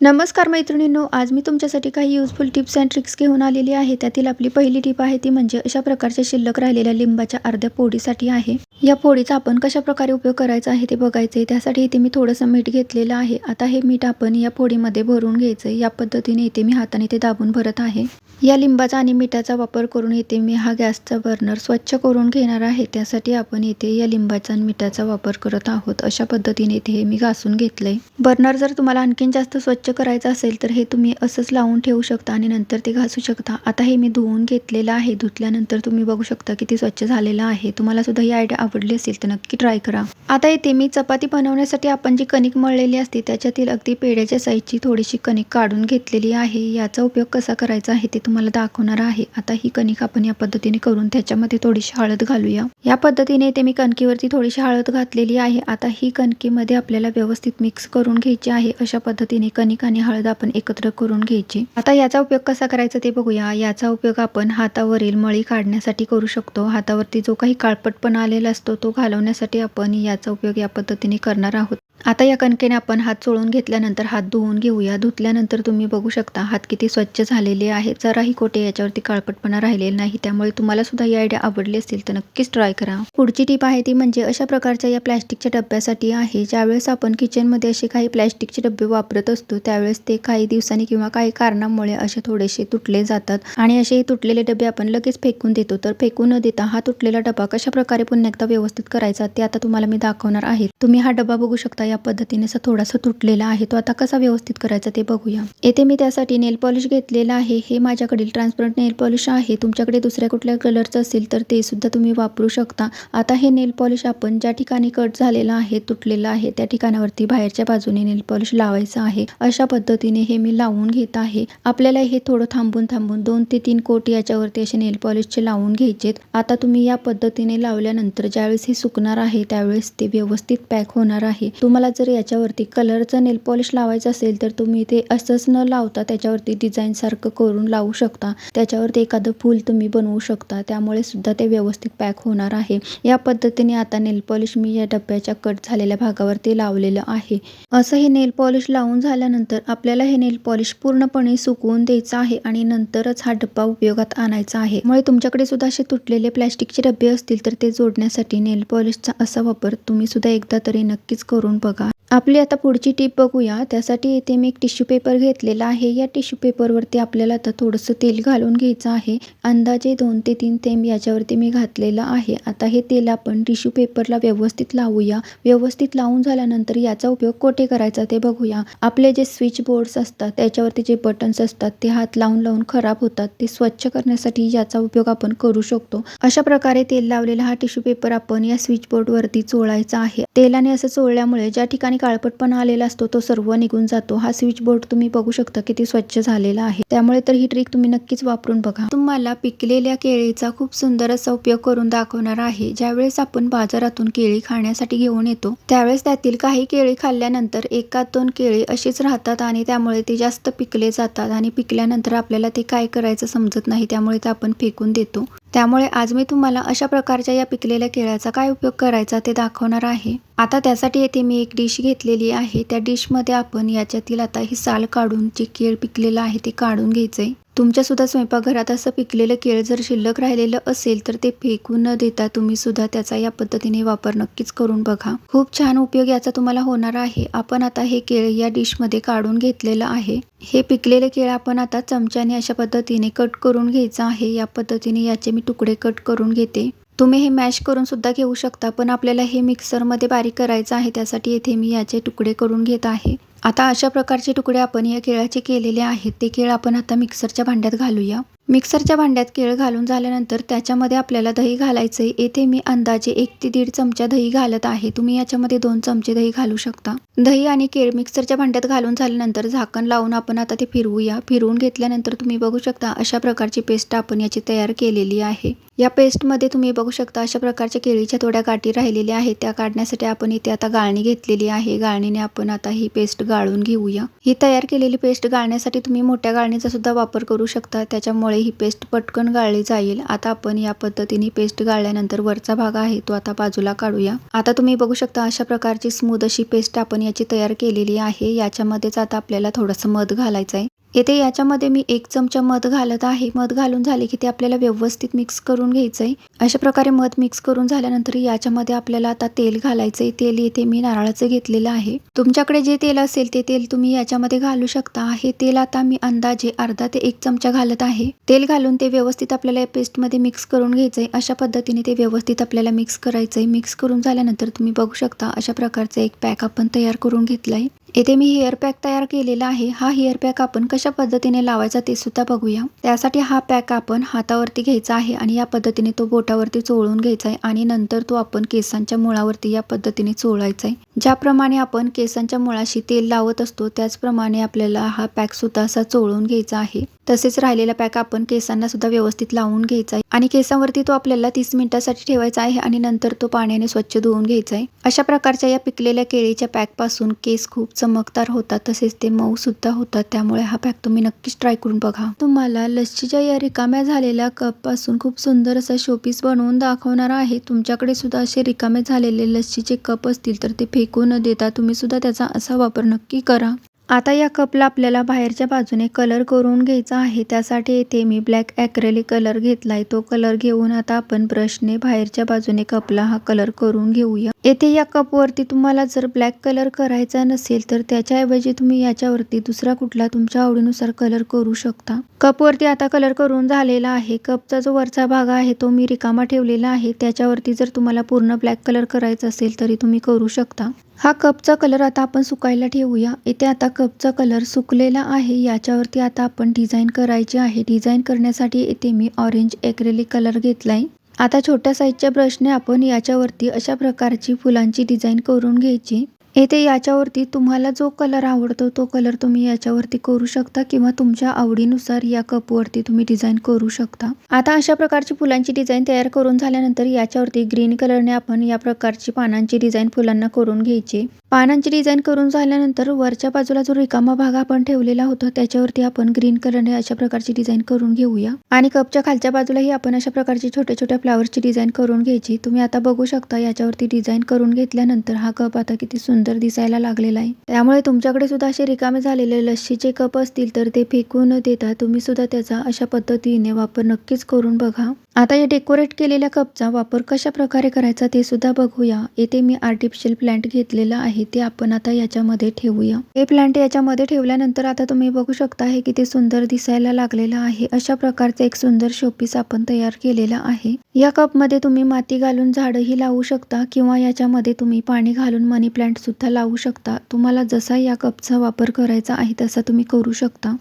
नमस्कार मैत्रिणींनो आज मी तुमच्यासाठी काही युजफुल टिप्स अँड ट्रिक्स घेऊन आलेली आहे. त्यातील आपली पहिली टिप आहे ती म्हणजे अशा प्रकारच्या शिल्लक राहिलेल्या लिंबाच्या अर्ध्या पोडीसाठी आहे. या पोळीचा आपण कशा प्रकारे उपयोग करायचा आहे ते बघायचे त्यासाठी इथे मी थोडंसं मीठ घेतलेलं आहे. आता हे मीठ आपण या पोळीमध्ये भरून घ्यायचं या पद्धतीने इथे मी हाताने ते दाबून भरत आहे. या लिंबाचा आणि मिठाचा वापर करून इथे मी हा गॅसचा बर्नर स्वच्छ करून घेणार आहे. त्यासाठी आपण इथे या लिंबाचा आणि मिठाचा वापर करत आहोत. अशा पद्धतीने इथे हे मी घासून घेतलंय. बर्नर जर तुम्हाला आणखीन जास्त स्वच्छ स्वच्छ करायचं असेल तर हे तुम्ही असंच लावून ठेवू शकता आणि नंतर ते घासू शकता. आता हे मी धुवून घेतलेलं आहे. धुतल्यानंतर तुम्ही बघू शकता किती स्वच्छ झालेलं आहे. तुम्हाला सुद्धा ही आयडिया आवडली असेल तर नक्की ट्राय करा. आता येते मी चपाती बनवण्यासाठी आपण जी कणिक मळलेली असते त्याच्यातील अगदी पेढ्याच्या साईजची थोडीशी कणिक काढून घेतलेली आहे. याचा उपयोग कसा करायचा आहे ते तुम्हाला दाखवणार आहे. आता ही कणिक आपण या पद्धतीने करून त्याच्यामध्ये थोडीशी हळद घालूया. या पद्धतीने ते मी कणकीवरती थोडीशी हळद घातलेली आहे. आता ही कणकीमध्ये आपल्याला व्यवस्थित मिक्स करून घ्यायची आहे. अशा पद्धतीने कणिक आणि हळद आपण एकत्र करून घ्यायची. आता याचा उपयोग कसा करायचा ते बघूया. याचा उपयोग आपण हातावरील मळी काढण्यासाठी करू शकतो. हातावरती जो काही काळपटपणा आलेला असतो तो घालवण्यासाठी आपण याचा उपयोग या पद्धतीने करणार आहोत. आता या कणकेने आपण हात चोळून घेतल्यानंतर हात धुवून घेऊया. धुतल्यानंतर तुम्ही बघू शकता हात किती स्वच्छ झालेले आहेत. जराही कोठे याच्यावरती काळपटपणा राहिलेला नाही. त्यामुळे तुम्हाला सुद्धा ही आयडिया आवडली असेल तर नक्कीच ट्राय करा. पुढची टीप आहे ती म्हणजे अशा प्रकारच्या या प्लॅस्टिकच्या डब्यासाठी आहे. ज्यावेळेस आपण किचनमध्ये असे काही प्लॅस्टिकचे डबे वापरत असतो त्यावेळेस ते काही दिवसांनी किंवा काही कारणामुळे असे थोडेसे तुटले जातात. आणि असे तुटलेले डबे आपण लगेच फेकून देतो. तर फेकून न देता हा तुटलेला डबा कशा प्रकारे पुन्हा एकदा व्यवस्थित करायचा ते आता तुम्हाला मी दाखवणार आहे. तुम्ही हा डबा बघू शकता या पद्धतीने असा थोडासा तुटलेला आहे. तो आता कसा व्यवस्थित करायचा ते बघूया. येथे मी त्यासाठी नेल पॉलिश घेतलेला आहे. हे माझ्याकडील ट्रान्सपरंट नेल पॉलिश आहे. तुमच्याकडे दुसऱ्या कुठल्या कलरचं असेल तर ते सुद्धा तुम्ही वापरू शकता. आता हे नेल पॉलिश आपण ज्या ठिकाणी कट झालेला आहे तुटलेला आहे त्या ठिकाणावरती बाहेरच्या बाजूने नेल पॉलिश लावायचं आहे. अशा पद्धतीने हे मी लावून घेत आहे. आपल्याला हे थोडं थांबून थांबून दोन ते तीन कोट याच्यावरती असे नेल पॉलिशचे लावून घ्यायचेत. आता तुम्ही या पद्धतीने लावल्यानंतर ज्यावेळेस हे सुकणार आहे त्यावेळेस ते व्यवस्थित पॅक होणार आहे. तुम्हाला जर याच्यावरती कलरचं नेल पॉलिश लावायचं असेल तर तुम्ही ते असंच न लावता त्याच्यावरती डिझाईन सारखं करून लावू शकता. त्याच्यावरती एखादं फूल तुम्ही बनवू शकता. त्यामुळे सुद्धा ते व्यवस्थित पॅक होणार आहे. या पद्धतीने आता नेल पॉलिश मी या डब्याच्या कट झालेल्या भागावरती लावलेलं आहे. असं हे नेल पॉलिश लावून झाल्यानंतर आपल्याला हे नेल पॉलिश पूर्णपणे सुकवून द्यायचं आहे आणि नंतरच हा डब्बा उपयोगात आणायचा आहे. त्यामुळे तुमच्याकडे सुद्धा असे तुटलेले प्लॅस्टिकचे डबे असतील तर ते जोडण्यासाठी नेल पॉलिशचा असा वापर तुम्ही सुद्धा एकदा तरी नक्कीच करून बघा आपली आता पुढची टीप बघूया. त्यासाठी इथे मी एक टिश्यू पेपर घेतलेला आहे. या टिश्यू पेपरवरती आपल्याला आता थोडंसं तेल घालून घ्यायचं आहे. अंदाजे दोन ते तीन थेंब याच्यावरती मी घातलेलं आहे. आता हे तेल आपण टिश्यू पेपरला व्यवस्थित लावूया. व्यवस्थित लावून झाल्यानंतर याचा उपयोग कोठे करायचा ते बघूया. आपले जे स्विच बोर्ड्स असतात त्याच्यावरती जे बटन्स असतात ते हात लावून लावून खराब होतात. ते स्वच्छ करण्यासाठी याचा उपयोग आपण करू शकतो. अशा प्रकारे तेल लावलेला हा टिश्यू पेपर आपण या स्विच बोर्डवरती चोळायचा आहे. तेलाने असं चोळल्यामुळे ज्या ठिकाणी काळपटपणा आलेला असतो तो सर्व निघून जातो. हा स्विच बोर्ड तुम्ही बघू शकता किती स्वच्छ झालेला आहे. त्यामुळे तर ही ट्रिक तुम्ही नक्कीच वापरून बघा. तुम्हाला पिकलेल्या केळीचा खूप सुंदर असा उपयोग करून दाखवणार आहे. ज्यावेळेस आपण बाजारातून केळी खाण्यासाठी घेऊन येतो त्यावेळेस त्यातील काही केळी खाल्ल्यानंतर एका दोन केळी अशीच राहतात आणि त्यामुळे ते जास्त पिकले जातात आणि पिकल्यानंतर आपल्याला ते काय करायचं समजत नाही त्यामुळे ते आपण फेकून देतो. त्यामुळे आज मी तुम्हाला अशा प्रकारच्या या पिकलेल्या केळ्याचा काय उपयोग करायचा ते दाखवणार आहे. आता त्यासाठी येथे मी एक डिश घेतलेली आहे. त्या डिशमध्ये आपण याच्यातील आता ही साल काढून जे केळ पिकलेलं आहे ते काढून घ्यायचं आहे तुमच्यासुद्धा स्वयंपाकघरात असं पिकलेलं केळ जर शिल्लक राहिलेलं असेल तर ते फेकून न देता तुम्ही सुद्धा त्याचा या पद्धतीने वापर नक्कीच करून बघा. खूप छान उपयोग याचा तुम्हाला होणार आहे. आपण आता हे केळ या डिशमध्ये काढून घेतलेलं आहे. हे पिकलेले केळ आपण आता चमच्याने अशा पद्धतीने कट करून घ्यायचं आहे. या पद्धतीने याचे मी तुकडे कट करून घेते. तुम्ही हे मॅश करून सुद्धा घेऊ शकता पण आपल्याला हे मिक्सरमध्ये बारीक करायचं आहे त्यासाठी येथे मी याचे तुकडे करून घेत आहे. आता अशा प्रकारचे तुकडे आपण या केळाचे केलेले आहेत. ते केळ आपण आता मिक्सरच्या भांड्यात घालूया. मिक्सरच्या भांड्यात केळ घालून झाल्यानंतर त्याच्यामध्ये आपल्याला दही घालायचं आहे येथे मी अंदाजे एक ते दीड चमचा दही घालत आहे. तुम्ही याच्यामध्ये दोन चमचे दही घालू शकता. दही आणि केळ मिक्सरच्या भांड्यात घालून झाल्यानंतर झाकण लावून आपण आता ते फिरवूया. फिरवून घेतल्यानंतर तुम्ही बघू शकता अशा प्रकारची पेस्ट आपण याची तयार केलेली आहे. या पेस्टमध्ये तुम्ही बघू शकता अशा प्रकारच्या केळीच्या थोड्या गाठी राहिलेल्या आहेत. त्या काढण्यासाठी आपण इथे आता गाळणी घेतलेली आहे. गाळणीने आपण आता ही पेस्ट गाळून घेऊया. ही तयार केलेली पेस्ट गाळण्यासाठी तुम्ही मोठ्या गाळणीचा सुद्धा वापर करू शकता. त्याच्यामुळे ही पेस्ट पटकन गाळली जाईल. आता आपण या पद्धतीने पेस्ट गाळल्यानंतर वरचा भाग आहे तो आता बाजूला काढूया. आता तुम्ही बघू शकता अशा प्रकारची स्मूद अशी पेस्ट आपण याची तयार केलेली आहे. याच्यामध्येच आता आपल्याला थोडंसं मध घालायचं आहे येथे याच्यामध्ये मी एक चमचा मध घालत आहे. मध घालून झाले की ते आपल्याला व्यवस्थित मिक्स करून घ्यायचं आहे अशा प्रकारे मध मिक्स करून झाल्यानंतर याच्यामध्ये आपल्याला आता तेल घालायचं आहे तेल येथे मी नारळाचं घेतलेलं आहे. तुमच्याकडे जे तेल असेल ते तेल तुम्ही याच्यामध्ये घालू शकता. हे तेल आता मी अंदाजे अर्धा ते एक चमचा घालत आहे. तेल घालून ते व्यवस्थित आपल्याला या पेस्टमध्ये मिक्स करून घ्यायचं आहे अशा पद्धतीने ते व्यवस्थित आपल्याला मिक्स करायचं आहे मिक्स करून झाल्यानंतर तुम्ही बघू शकता अशा प्रकारचं एक पॅक आपण तयार करून घेतलं आहे येथे मी हेअर पॅक तयार केलेला आहे. हा हेअर पॅक आपण कशा पद्धतीने लावायचा ते सुद्धा बघूया. त्यासाठी हा पॅक आपण हातावरती घ्यायचा आहे आणि या पद्धतीने तो बोटावरती चोळून घ्यायचा आहे आणि नंतर तो आपण केसांच्या मुळावरती या पद्धतीने चोळायचा आहे. ज्याप्रमाणे आपण केसांच्या मुळाशी तेल लावत असतो त्याचप्रमाणे आपल्याला हा पॅक सुद्धा असा चोळून घ्यायचा आहे. तसेच राहिलेला पॅक आपण केसांना सुद्धा व्यवस्थित लावून घ्यायचा आहे आणि केसांवरती तो आपल्याला तीस मिनिटासाठी ठेवायचा आहे आणि नंतर तो पाण्याने स्वच्छ धुवून घ्यायचा आहे. अशा प्रकारच्या या पिकलेल्या केळीच्या पॅकपासून केस खूप चमकदार होतात तसेच ते मऊ सुद्धा होतात. त्यामुळे हा पॅक तुम्ही नक्कीच ट्राय करून बघा. तुम्हाला लस्सीच्या या रिकाम्या झालेल्या कपपासून खूप सुंदर असा शोपीस बनवून दाखवणार आहे. तुमच्याकडे सुद्धा असे रिकामे झालेले लस्सीचे कप असतील तर ते फेक न देता तुम्ही सुद्धा त्याचा असा वापर नक्की करा. आता या कपला आपल्याला बाहेरच्या बाजूने कलर करून घ्यायचा आहे. त्यासाठी येथे मी ब्लॅक ॲक्रेलिक कलर घेतलाय. तो कलर घेऊन आता आपण ब्रशने बाहेरच्या बाजूने कपला हा कलर करून घेऊया. येथे या कपवरती तुम्हाला जर ब्लॅक कलर करायचा नसेल तर त्याच्याऐवजी तुम्ही याच्यावरती दुसरा कुठला तुमच्या आवडीनुसार कलर करू शकता. कपवरती आता कलर करून झालेला आहे. कपचा जो वरचा भाग आहे तो मी रिकामा ठेवलेला आहे. त्याच्यावरती जर तुम्हाला पूर्ण ब्लॅक कलर करायचा असेल तरी तुम्ही करू शकता. हा कपचा कलर आता आपण सुकायला ठेवूया. इथे आता कपचा कलर सुकलेला आहे. याच्यावरती आता आपण डिझाईन करायची आहे. डिझाईन करण्यासाठी इथे मी ऑरेंज एक्रेलिक कलर घेतलाय. आता छोट्या साईजच्या ब्रशने आपण याच्यावरती अशा प्रकारची फुलांची डिझाईन करून घ्यायची. येथे याच्यावरती तुम्हाला जो कलर आवडतो तो कलर तुम्ही याच्यावरती करू शकता किंवा तुमच्या आवडीनुसार या कपवरती तुम्ही डिझाईन करू शकता. आता अशा प्रकारची फुलांची डिझाईन तयार करून झाल्यानंतर याच्यावरती ग्रीन कलरने आपण या प्रकारची पानांची डिझाईन फुलांना करून घ्यायची. पानांची डिझाईन करून झाल्यानंतर वरच्या बाजूला जो रिकामा भाग आपण ठेवलेला होता त्याच्यावरती आपण ग्रीन कलरने अशा प्रकारची डिझाईन करून घेऊया. आणि कपच्या खालच्या बाजूलाही आपण अशा प्रकारची छोट्या छोट्या फ्लावरची डिझाईन करून घ्यायची. तुम्ही आता बघू शकता याच्यावरती डिझाईन करून घेतल्यानंतर हा कप आता किती सुंदर दिसायला लागलेला आहे. त्यामुळे तुमच्याकडे सुद्धा असे रिकामे झालेले लस्सीचे कप असतील तर ते फेकू न देता तुम्ही सुद्धा त्याचा अशा पद्धतीने वापर नक्कीच करून बघा. आता या डेकोरेट केलेल्या कपचा वापर कशा प्रकारे करायचा ते सुद्धा बघूया. येथे मी आर्टिफिशियल प्लांट घेतलेला आहे ते आपण आता याच्यामध्ये ठेवूया. हे प्लांट याच्यामध्ये ठेवल्यानंतर आता तुम्ही बघू शकता हे किती सुंदर दिसायला लागलेलं आहे. अशा प्रकारचं एक सुंदर शोपीस आपण तयार केलेला आहे. या कपमध्ये तुम्ही माती घालून झाडही लावू शकता किंवा याच्यामध्ये तुम्ही पाणी घालून मनी प्लांट सुद्धा लावू शकता. तुम्हाला जसा या कपचा वापर करायचा आहे तसा तुम्ही करू शकता.